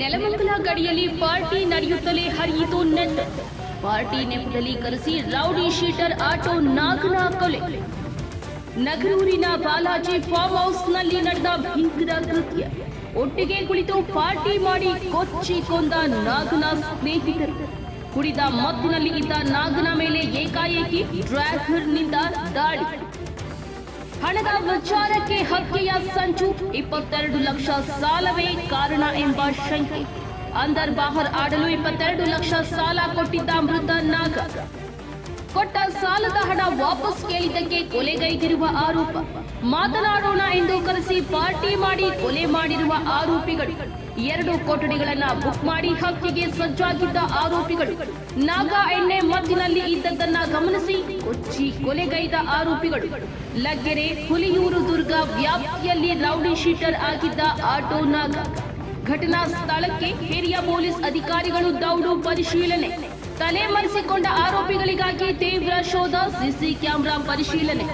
ನೆಲಮಂಗಲ ಗಡಿಯಲ್ಲಿ ಪಾರ್ಟಿ ನಡೆಯುತ್ತಲೇ ಹರಿಯಿತು ನೆಟ್. ಪಾರ್ಟಿ ನೆಪದಲ್ಲಿ ಕರೆಸಿ ರೌಡಿ ಶೀಟರ್ ಆಟೋ ನಾಗನ ಕೊಲೆ. ನಗರೂರಿನ ಬಾಲಾಜಿ ಫಾರ್ಮ್ ಹೌಸ್ನಲ್ಲಿ ನಡೆದ ಭೀಕರ ಕೃತ್ಯ. ಒಟ್ಟಿಗೆ ಕುಳಿತು ಪಾರ್ಟಿ ಮಾಡಿ ಕೊಚ್ಚಿ ಕೊಂದ ನಾಗನ ಸ್ನೇಹಿತರು. ಕುಡಿದ ಮತ್ತಿನಲ್ಲಿ ಇದ್ದ ನಾಗನ ಮೇಲೆ ಏಕಾಏಕಿ ಡ್ರ್ಯಾಗರ್ನಿಂದ ದಾಳಿ. ಹಣದ ವಿಚಾರಕ್ಕೆ ಹತ್ಯೆಯ ಸಂಚು ಇಪ್ಪತ್ತೆರಡು ಲಕ್ಷ ಸಾಲವೇ ಕಾರಣ ಎಂಬ ಶಂಕೆ ಅಂದರ್ ಬಾಹರ್ ಆಡಲು ಇಪ್ಪತ್ತೆರಡು ಲಕ್ಷ ಸಾಲ ಕೊಟ್ಟಿದ್ದ ಮೃತ ನಾಗ ಕೊಟ್ಟ ಸಾಲದ ಹಣ ವಾಪಸ್ ಕೇಳಿದ್ದಕ್ಕೆ ಕೊಲೆಗೈದಿರುವ ಆರೋಪ. ಮಾತನಾಡೋಣ ಎಂದು ಕರೆಸಿ ಪಾರ್ಟಿ ಮಾಡಿ ಕೊಲೆ ಮಾಡಿರುವ ಆರೋಪಿಗಳು. ಎರಡು ಕೊಠಡಿಗಳನ್ನ ಬುಕ್ ಮಾಡಿ ಹಕ್ಕಿಗೆ ಸಜ್ಜಾಗಿದ್ದ ಆರೋಪಿಗಳು. ನಾಗ ಎಣ್ಣೆ ಮದ್ದಿನಲ್ಲಿ ಇದ್ದದ್ದನ್ನ ಗಮನಿಸಿ ಕೊಚ್ಚಿ ಕೊಲೆಗೈದ ಆರೋಪಿಗಳು. ಲಗ್ಗೆರೆ, ಹುಲಿಯೂರು ದುರ್ಗ ವ್ಯಾಪ್ತಿಯಲ್ಲಿ ರೌಡಿ ಶೀಟರ್ ಆಗಿದ್ದ ಆಟೋ ನಾಗ. ಘಟನಾ ಸ್ಥಳಕ್ಕೆ ಹಿರಿಯ ಪೊಲೀಸ್ ಅಧಿಕಾರಿಗಳು ದೌಡು ಪರಿಶೀಲನೆ. ತಲೆ ಮರೆಸಿಕೊಂಡ ಆರೋಪಿಗಳಿಗಾಗಿ ತೀವ್ರ ಶೋಧ ಸಿಸಿ ಕ್ಯಾಮೆರಾ ಪರಿಶೀಲನೆ.